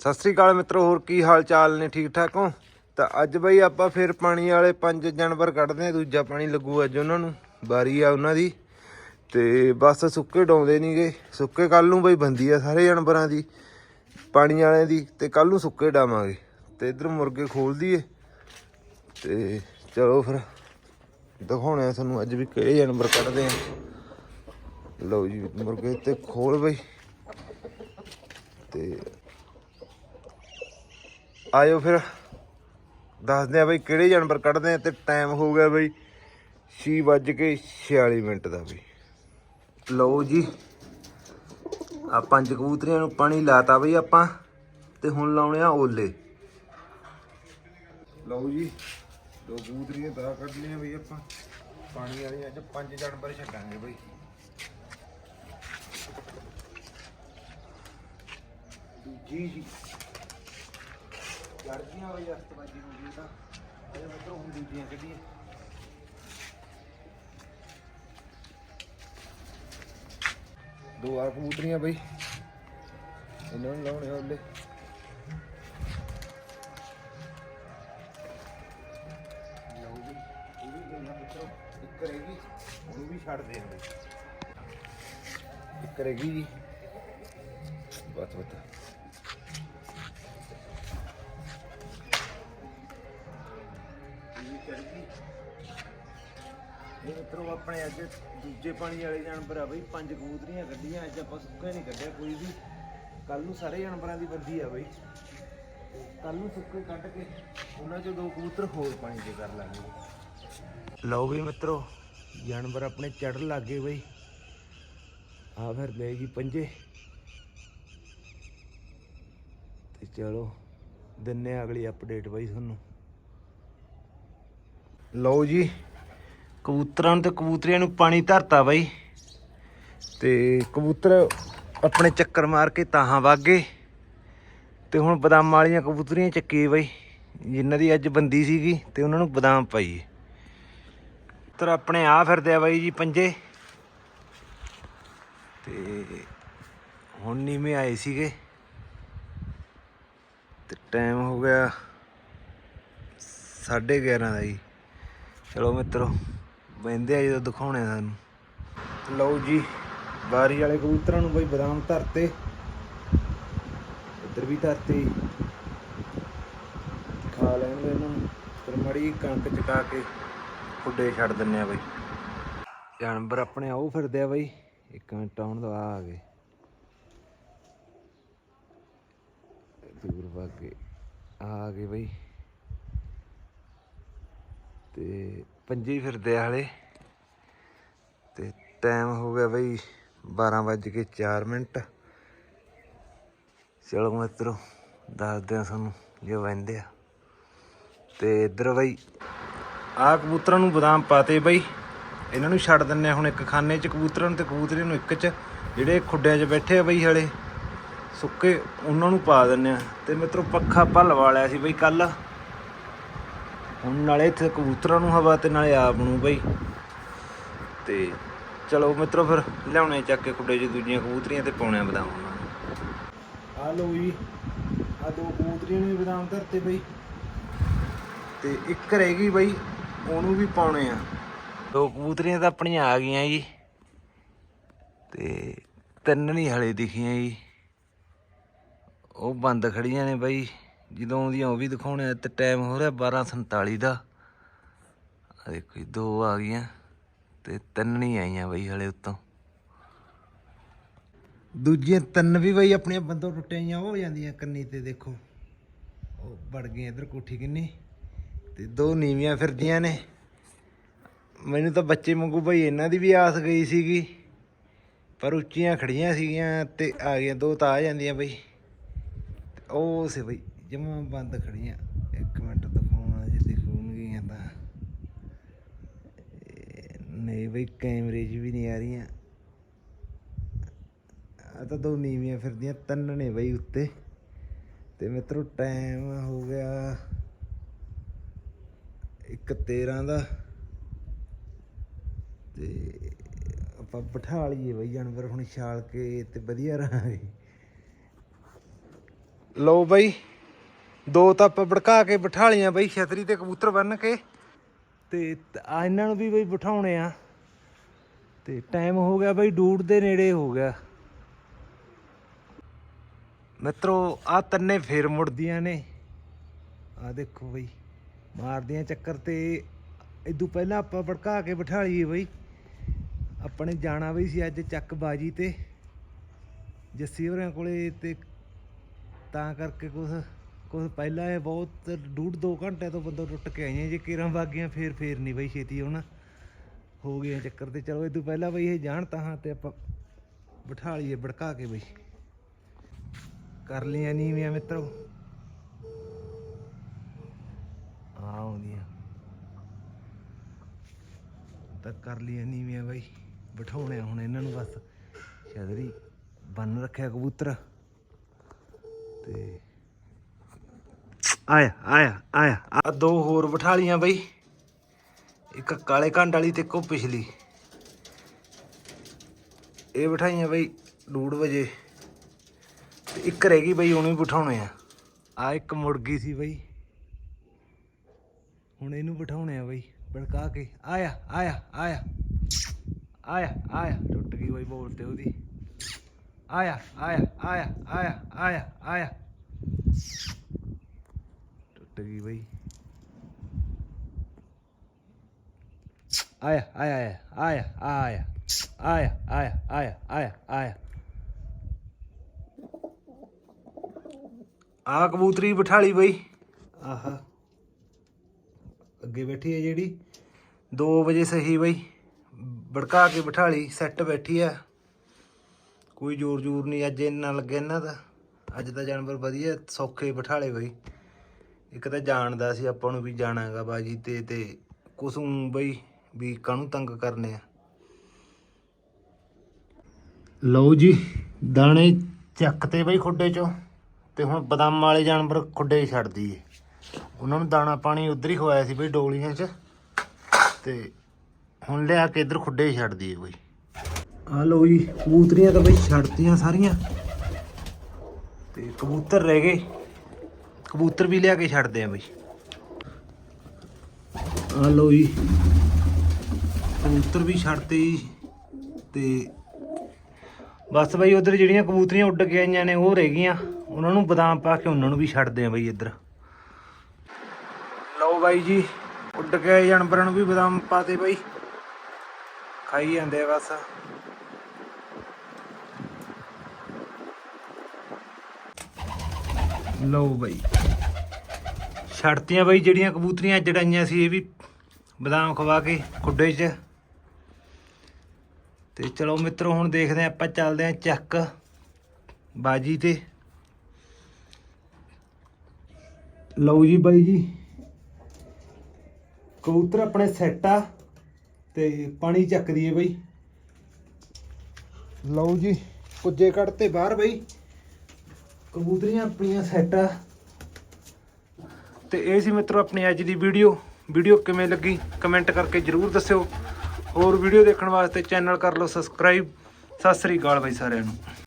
ਸਤਿ ਸ੍ਰੀ ਅਕਾਲ ਮਿੱਤਰੋ, ਹੋਰ ਕੀ ਹਾਲ ਚਾਲ ਨੇ? ਠੀਕ ਠਾਕ ਹੋ? ਤਾਂ ਅੱਜ ਬਈ ਆਪਾਂ ਫਿਰ ਪਾਣੀ ਵਾਲੇ ਪੰਜ ਜਾਨਵਰ ਕੱਢਦੇ ਆ ਦੂਜਾ ਪਾਣੀ ਲੱਗੂ ਅੱਜ ਉਹਨਾਂ ਨੂੰ ਬਾਰੀ ਆ ਉਹਨਾਂ ਦੀ। ਤੇ ਬਸ ਸੁੱਕੇ ਡਾਉਂਦੇ ਨਹੀਂਗੇ ਸੁੱਕੇ ਕੱਲ ਨੂੰ ਬਈ ਬੰਦੀ ਆ ਸਾਰੇ ਜਾਨਵਰਾਂ ਦੀ, ਪਾਣੀ ਵਾਲਿਆਂ ਦੀ, ਤੇ ਕੱਲ ਨੂੰ ਸੁੱਕੇ ਡਾਵਾਂਗੇ। ਤੇ ਇਧਰ ਮੁਰਗੇ ਖੋਲ ਦਈਏ ਤੇ ਚਲੋ ਫਿਰ, ਦਿਖਾਉਣੇ ਆ ਤੁਹਾਨੂੰ ਅੱਜ ਵੀ ਕਿਹੜੇ ਜਾਨਵਰ ਕੱਢਦੇ ਆ। ਲਓ ਜੀ, ਮੁਰਗੇ ਤੇ ਖੋਲ ਬਈ। ਤੇ ਆਇਓ ਫਿਰ। ਦੱਸਦੇ ਆ ਬਈ ਕਿਹੜੇ ਜਾਨਵਰ ਕੱਢਦੇ ਆ ਤੇ ਟਾਈਮ ਹੋ ਗਿਆ ਬਈ 6:46 ਮਿੰਟ ਦਾ ਬਈ। ਲਓ ਜੀ ਆ ਪੰਜ ਕਬੂਤਰੀਆਂ ਨੂੰ ਪਾਣੀ ਲਾਤਾ ਬਈ ਆਪਾਂ ਤੇ ਹੁਣ ਲਾਉਣੇ ਆ ਓਲੇ। ਲਓ ਜੀ, ਦੋ ਕਬੂਤਰੀਆਂ ਦਾ ਕੱਢਣੀਆਂ ਬਈ ਆਪਾਂ। ਪਾਣੀ ਵਾਲੀਆਂ ਅੱਜ ਪੰਜ ਜਾਨਵਰ ਛੱਡਾਂਗੇ ਬਈ। ਦੂਜੀ ਜੀ। ਲੜਕੀਆਂ ਬਈ ਅਸਤਬਾਜੀ ਹੋ ਗਈ ਤਾਂ। ਇਹ ਮਤਲਬ ਹੁਣ ਦੂਜੀਆਂ ਕੱਢੀਏ ਦੋ ਆ ਕਬੂਤਰੀਆਂ ਬਈ। ਇਹਨਾਂ ਨੂੰ ਲਾਉਣੇ ਉਹਲੇ ਲਓ ਜੀ ਇਹ ਵੀ ਗਈਆਂ ਮਿੱਤਰੋ ਇੱਕ ਰਹੇਗੀ ਉਹਨੂੰ ਵੀ ਛੱਡ ਦੇ ਬਈ। ਇੱਕ ਰਹੇਗੀ ਜੀ। ਬਸ ਬਸ ਇਹ ਮਿੱਤਰੋ, ਆਪਣੇ ਅੱਜ ਦੂਜੇ ਪਾਣੀ ਵਾਲੇ ਜਾਨਵਰ ਆ ਬਈ, ਪੰਜ ਕਬੂਤਰੀਆਂ ਕੱਢੀਆਂ, ਅੱਜ ਆਪਾਂ ਸੁੱਕੇ ਨਹੀਂ ਕੱਢਿਆ ਕੋਈ ਵੀ। ਕੱਲ ਨੂੰ ਸਾਰੇ ਜਾਨਵਰਾਂ ਦੀ ਬੰਦੀ ਆ ਬਈ। ਕੱਲ ਨੂੰ ਸੁੱਕੇ ਕੱਢ ਕੇ ਉਹਨਾਂ ਚੋਂ ਦੋ ਕਬੂਤਰ ਹੋਰ ਪਾਣੀ 'ਚ ਕਰ ਲਾਂਗੇ। ਲਓ ਵੀ ਮਿੱਤਰੋ, ਜਾਨਵਰ ਆਪਣੇ ਚੜ੍ਹਨ ਲੱਗ ਗਏ ਬਈ। ਆ ਫਿਰ ਲੈ ਜੀ ਪੰਜੇ। ਤੇ ਚਲੋ, ਦਿੰਨੇ ਆ ਅਗਲੀ ਅਪਡੇਟ ਬਾਈ ਤੁਹਾਨੂੰ। ਲਓ ਜੀ, ਕਬੂਤਰਾਂ ਨੂੰ ਤੇ ਕਬੂਤਰੀਆਂ ਨੂੰ ਪਾਣੀ ਧਰਤਾ ਬਾਈ। ਤੇ ਕਬੂਤਰ ਆਪਣੇ ਚੱਕਰ ਮਾਰ ਕੇ ਤਾਹਾਂ ਵਾਗੇ ਤੇ ਹੁਣ ਬਦਾਮ ਵਾਲੀਆਂ ਕਬੂਤਰੀਆਂ ਚੱਕੀ ਬਾਈ, ਜਿਨ੍ਹਾਂ ਦੀ ਅੱਜ ਬੰਦੀ ਸੀਗੀ ਤੇ ਉਹਨਾਂ ਨੂੰ ਬਦਾਮ ਪਾਈਏ। ਕਬੂਤਰ ਆਪਣੇ ਆ ਫਿਰਦੇ ਆ ਬਾਈ ਜੀ ਪੰਜੇ। ਤੇ ਹੁਣ ਨੀਵੇਂ ਆਏ ਸੀਗੇ। ਤੇ ਟਾਈਮ ਹੋ ਗਿਆ 11:30 ਦਾ ਜੀ। ਚਲੋ ਮਿੱਤਰੋ ਬਹਿੰਦੇ ਆ ਜਦੋਂ ਦਿਖਾਉਣੇ ਸਾਨੂੰ ਲਓ ਜੀ, ਬਾਰੀ ਵਾਲੇ ਕਬੂਤਰਾਂ ਨੂੰ ਬਈ ਬਦਾਮ ਧਰਤੇ। ਇੱਧਰ ਵੀ ਧਰਤੇ। ਖਾ ਲੈਣਗੇ ਇਹਨਾਂ ਨੂੰ। ਫਿਰ ਮੜੀ ਕਣਕ ਚਕਾ ਕੇ ਖੁੱਡੇ ਛੱਡ ਦਿੰਨੇ ਆ ਬਈ। ਜਾਨਵਰ ਆਪਣੇ ਆਉ ਫਿਰਦੇ ਆ ਬਈ। ਇੱਕ ਮਿੰਟ ਆਉਣ ਦਾ ਆ ਗਏ। ਦੂਰ ਭਾਗੇ ਆ ਗਏ ਬਈ। ਤੇ ਪੰਜੇ ਫਿਰਦੇ ਆ ਹਲੇ। ਤੇ ਟਾਈਮ ਹੋ ਗਿਆ ਬਈ 12 ਵੱਜ ਕੇ 4 ਮਿੰਟ। ਚਲੋ ਮਿੱਤਰੋ, ਦੱਸਦੇ ਆ ਤੁਹਾਨੂੰ ਜੋ ਵੰਦੇ ਆ। ਤੇ ਇੱਧਰ ਬਈ ਆਹ ਕਬੂਤਰਾਂ ਨੂੰ ਬਦਾਮ ਪਾਤੇ ਬਈ। ਇਹਨਾਂ ਨੂੰ ਛੱਡ ਦਿੰਨੇ ਆ ਹੁਣ ਇੱਕ ਖਾਨੇ 'ਚ ਕਬੂਤਰਾਂ ਨੂੰ ਤੇ ਕਬੂਤਰੀਆਂ ਨੂੰ ਇੱਕ 'ਚ। ਜਿਹੜੇ ਖੁੱਡਿਆਂ 'ਚ ਬੈਠੇ ਆ ਬਈ ਹਲੇ। ਸੁੱਕੇ ਉਹਨਾਂ ਨੂੰ ਪਾ ਦਿੰਨੇ ਆ ਤੇ ਮਿੱਤਰੋ, ਪੱਖਾ ਭੱਲ ਵਾਲਿਆ ਸੀ ਬਈ ਕੱਲ ਹੁਣ ਨਾਲੇ ਇੱਥੇ ਕਬੂਤਰਾਂ ਨੂੰ ਹਵਾ ਤੇ ਨਾਲੇ ਆਪ ਨੂੰ ਬਈ। ਤੇ ਚਲੋ ਮਿੱਤਰੋ ਫਿਰ ਲਿਆਉਣੇ ਚੱਕ ਕੇ ਖੁੱਡੇ 'ਚ ਦੂਜੀਆਂ ਕਬੂਤਰੀਆਂ ਤੇ ਪਾਉਣੇ ਬਦਾਮ ਉਹਨਾਂ ਆ ਲਓ ਜੀ ਆ ਦੋ ਕਬੂਤਰੀਆਂ ਨੂੰ ਬਦਾਮ ਧਰਤੇ ਬਈ। ਤੇ ਇੱਕ ਰਹਿ ਗਈ ਬਈ ਉਹਨੂੰ ਵੀ ਪਾਉਣੇ ਆ। ਦੋ ਕਬੂਤਰੀਆਂ ਤਾਂ ਆਪਣੀਆਂ ਆ ਗਈਆਂ ਜੀ। ਤੇ ਤਿੰਨ ਨਹੀਂ ਹਲੇ ਦਿਖੀਆਂ ਜੀ। ਉਹ ਬੰਦ ਖੜੀਆਂ ਨੇ ਬਈ। ਜਦੋਂ ਆਉਂਦੀਆਂ ਉਹ ਵੀ ਦਿਖਾਉਣੇ ਆ, ਤੇ ਟਾਈਮ ਹੋ ਰਿਹਾ 12:47 ਦਾ। ਆ ਦੇਖੋ ਜੀ, ਦੋ ਆ ਗਈਆਂ ਤੇ ਤਿੰਨ ਨਹੀਂ ਆਈਆਂ ਬਈ ਹਲੇ ਉੱਤੋਂ। ਦੂਜੀਆਂ ਤਿੰਨ ਵੀ ਬਈ ਆਪਣੀਆਂ ਬੰਦੋਂ ਟੁੱਟੀਆਂ ਉਹ ਹੋ ਜਾਂਦੀਆਂ ਕੰਨੀ ਤੇ ਦੇਖੋ। ਉਹ ਵੜ ਗਈਆਂ ਇਧਰ ਕੋਠੀ ਕਿੰਨੀ। ਤੇ ਦੋ ਨੀਵੀਆਂ ਫਿਰਦੀਆਂ ਨੇ। ਮੈਨੂੰ ਤਾਂ ਬੱਚੇ ਵਾਂਗੂ ਬਈ ਇਹਨਾਂ ਦੀ ਵੀ ਆਸ ਗਈ ਸੀਗੀ। ਪਰ ਉੱਚੀਆਂ ਖੜੀਆਂ ਸੀਗੀਆਂ ਤੇ ਆ ਗਈਆਂ, ਦੋ ਤਾਂ ਆ ਜਾਂਦੀਆਂ ਬਈ। ਤੇ ਉਹ ਸੀ ਬਈ ਜਮਾਂ ਬੰਦ ਖੜੀਆਂ। ਇੱਕ ਮਿੰਟ ਦਿਖਾਉਣਾ ਜੇ ਦਿਖੂਣਗੀਆਂ ਤਾਂ। ਨਹੀਂ ਬਈ, ਕੈਮਰੇ 'ਚ ਵੀ ਨਹੀਂ ਆ ਰਹੀਆਂ। ਆ ਤਾਂ ਦੋ ਨੀਵੀਆਂ ਫਿਰਦੀਆਂ, ਤਿੰਨ ਨੇ ਬਈ ਉੱਤੇ। ਤੇ ਮਿੱਤਰੋ, ਟਾਈਮ ਹੋ ਗਿਆ ਇੱਕ 13 ਦਾ। ਤੇ ਆਪਾਂ ਬਿਠਾ ਲਈਏ ਬਈ ਜਾਨਵਰ, ਹੁਣ ਛਾਲ ਕੇ ਤੇ ਵਧੀਆ ਰਹਾਂਗੇ। ਲਓ ਬਾਈ। ਦੋ ਤਾਂ ਆਪਾਂ ਭੜਕਾ ਕੇ ਬਿਠਾ ਲੀਆਂ ਬਈ, ਛਤਰੀ ਤੇ ਕਬੂਤਰ ਬੰਨ ਕੇ। ਤੇ ਆ ਇਹਨਾਂ ਨੂੰ ਵੀ ਬਈ ਬਿਠਾਉਣੇ ਆ। ਤੇ ਟਾਈਮ ਹੋ ਗਿਆ ਬਈ ਡੂੜ ਦੇ ਨੇੜੇ ਹੋ ਗਿਆ। ਮਿੱਤਰੋ, ਆ ਤੰਨੇ ਫੇਰ ਮੁੜਦੀਆਂ ਨੇ। ਆ ਦੇਖੋ ਬਈ, ਮਾਰਦੀਆਂ ਚੱਕਰ ਤੇ ਇਦੋਂ ਪਹਿਲਾਂ ਆਪਾਂ ਭੜਕਾ ਕੇ ਬਿਠਾ ਲਈਏ ਬਈ। ਆਪਣੇ ਜਾਣਾ ਬਈ ਸੀ ਅੱਜ ਚੱਕ ਬਾਜੀ ਤੇ। ਜੱਸੀ ਹੋਰਾਂ ਕੋਲੇ ਤੇ ਤਾਂ ਕਰਕੇ ਕੁਛ ਕੁਛ ਪਹਿਲਾਂ ਇਹ ਬਹੁਤ ਡੂਢ ਦੋ ਘੰਟੇ ਤੋਂ ਬੰਦਾ ਟੁੱਟ ਕੇ ਆਈਆਂ ਜੇ, ਕਿਰਾਂ ਵਾਗੀਆਂ ਫੇਰ ਫੇਰ ਨਹੀਂ ਬਈ ਛੇਤੀ ਹੁਣ ਹੋ ਗਏ ਚੱਕਰ ਤੇ ਚਲੋ, ਇਹ ਤੋਂ ਪਹਿਲਾਂ ਬਈ ਇਹ ਜਾਣ ਤਾਂ ਹਾਂ ਤੇ ਆਪਾਂ ਬਿਠਾ ਲਈਏ, ਭੜਕਾ ਕੇ ਬਈ। ਕਰ ਲਈਆਂ ਨੀਵੀਆਂ ਮਿੱਤਰੋ। ਆਉਂਦੀਆਂ। ਤਾਂ ਕਰ ਲਈਆਂ ਨੀਵੀਆਂ ਬਾਈ, ਬਿਠਾਉਣੇ ਹੁਣ ਇਹਨਾਂ ਨੂੰ ਬਸ। ਛਤਰੀ ਬੰਨ ਰੱਖਿਆ ਕਬੂਤਰ। ਤੇ ਆਇਆ ਆਇਆ ਆਇਆ। ਆ ਦੋ ਹੋਰ ਬਿਠਾ ਲੀਆਂ ਬਈ। ਇੱਕ ਕਾਲੇ ਘੰਟ ਵਾਲੀ ਤੇ ਇੱਕੋ ਪਿਛਲੀ। ਇਹ ਬਿਠਾਈਆਂ ਬਈ 2:30 ਵਜੇ। ਤੇ ਇੱਕ ਰਹਿ ਗਈ ਬਈ, ਉਹਨੂੰ ਵੀ ਬਿਠਾਉਣੇ ਆ। ਆ ਇੱਕ ਮੁਰਗੀ ਸੀ ਬਈ। ਹੁਣ ਇਹਨੂੰ ਬਿਠਾਉਣੇ ਆ ਬਈ, ਭੜਕਾ ਕੇ। ਆਇਆ ਆਇਆ ਆਇਆ। ਆਇਆ ਆਇਆ। ਟੁੱਟ ਗਈ ਬਈ ਬੋਲ ਤੇ ਉਹਦੀ। ਆਇਆ ਆਇਆ ਆਇਆ ਆਇਆ ਆਇਆ ਆਇਆ। ਟੁੱਟ ਗਈ ਬਈ। ਆਇਆ ਆਇਆ ਆਇਆ ਆਇਆ ਆਇਆ ਆਇਆ ਆਇਆ ਆਇਆ ਆਇਆ ਆ ਕਬੂਤਰੀ ਬਿਠਾਲੀ ਬਈ। ਆਹਾ। ਅੱਗੇ ਬੈਠੀ ਹੈ ਜਿਹੜੀ? 2 ਵਜੇ ਸਹੀ ਬਈ। ਭੜਕਾ ਕੇ ਬਿਠਾਲੀ ਸੈੱਟ ਬੈਠੀ ਆ। ਕੋਈ ਜ਼ੋਰ ਜ਼ੂਰ ਨਹੀਂ ਅੱਜ ਇੰਨਾ ਲੱਗਿਆ ਇਹਨਾਂ ਦਾ। ਅੱਜ ਤਾਂ ਜਾਨਵਰ ਵਧੀਆ ਸੌਖੇ ਬਿਠਾਲੇ ਬਈ। ਇੱਕ ਤਾਂ ਜਾਣਦਾ ਸੀ ਆਪਾਂ ਨੂੰ ਵੀ ਜਾਣਾ ਹੈਗਾ ਬਾਜੀ ਤੇ ਤੇ ਕੁਸੂ ਬਈ ਵੀ ਕਾਹਨੂੰ ਤੰਗ ਕਰਨੇ ਆ। ਲਓ ਜੀ, ਦਾਣੇ ਚੱਕ ਤੇ ਬਈ ਖੁੱਡੇ ਚੋਂ ਤੇ ਹੁਣ ਬਦਾਮ ਵਾਲੇ ਜਾਨਵਰ ਖੁੱਡੇ 'ਚ ਛੱਡ ਦਈਏ। ਉਹਨਾਂ ਨੂੰ ਦਾਣਾ ਪਾਣੀ ਉਧਰ ਹੀ ਖਵਾਇਆ ਸੀ ਬਈ ਡੋਲੀਆਂ 'ਚ ਤੇ ਹੁਣ ਲਿਆ ਕੇ ਇੱਧਰ ਖੁੱਡੇ 'ਚ ਛੱਡ ਦਈਏ ਬਈ। ਆ ਲਓ ਜੀ, ਕਬੂਤਰੀਆਂ ਤਾਂ ਬਈ ਛੱਡਤੀਆਂ ਸਾਰੀਆਂ। ਤੇ ਕਬੂਤਰ ਰਹਿ ਗਏ। ਕਬੂਤਰ ਵੀ ਲਿਆ ਕੇ ਛੱਡਦੇ ਆ ਬਈ। ਆ ਲਓ ਜੀ। ਕਬੂਤਰ ਵੀ ਛੱਡਤੇ ਜੀ ਤੇ ਬਸ ਬਈ ਉਧਰ ਜਿਹੜੀਆਂ ਕਬੂਤਰੀਆਂ ਉੱਡ ਕੇ ਆਈਆਂ ਨੇ ਉਹ ਰਹਿ ਗਈਆਂ। ਉਹਨਾਂ ਨੂੰ ਬਦਾਮ ਪਾ ਕੇ ਉਹਨਾਂ ਨੂੰ ਵੀ ਛੱਡਦੇ ਆ ਬਈ ਇੱਧਰ। ਲਓ ਬਾਈ ਜੀ ਉੱਡ ਕੇ ਜਾਨਵਰਾਂ ਨੂੰ ਵੀ ਬਦਾਮ ਪਾਤੇ ਬਈ। ਖਾਈ ਜਾਂਦੇ ਆ ਬਸ। ਲਓ ਬਈ। ਛੱਡਤੀਆਂ ਬਈ ਜਿਹੜੀਆਂ ਕਬੂਤਰੀਆਂ ਜੜਾਈਆਂ ਸੀ, ਇਹ ਵੀ ਬਦਾਮ ਖਵਾ ਕੇ ਖੁੱਡੇ 'ਚ। ਤੇ ਚਲੋ ਮਿੱਤਰੋ, ਹੁਣ ਦੇਖਦੇ ਹਾਂ ਆਪਾਂ, ਚੱਲਦੇ ਹਾਂ ਚੱਕ ਬਾਜੀ ਤੇ। ਲਓ ਜੀ ਬਾਈ ਜੀ। ਕਬੂਤਰ ਆਪਣੇ ਸੈੱਟ ਆ ਤੇ ਪਾਣੀ ਚੱਕ ਦਈਏ ਬਈ। ਲਓ ਜੀ ਕੁੱਜੇ ਕੱਢਤੇ ਬਾਹਰ ਬਈ। ਕਬੂਤਰੀਆਂ ਆਪਣੀਆਂ ਸੈੱਟ ਆ। ਤੇ ਇਹ ਸੀ ਮਿੱਤਰੋ ਆਪਣੀ ਅੱਜ ਦੀ ਵੀਡੀਓ ਵੀਡੀਓ ਕਿਵੇਂ ਲੱਗੀ ਕਮੈਂਟ ਕਰਕੇ ਜਰੂਰ ਦੱਸਿਓ। ਹੋਰ ਵੀਡੀਓ ਦੇਖਣ ਵਾਸਤੇ ਚੈਨਲ ਕਰ ਲਓ ਸਬਸਕ੍ਰਾਈਬ ਸਤਿ ਸ੍ਰੀ ਅਕਾਲ ਬਾਈ ਸਾਰਿਆਂ ਨੂੰ।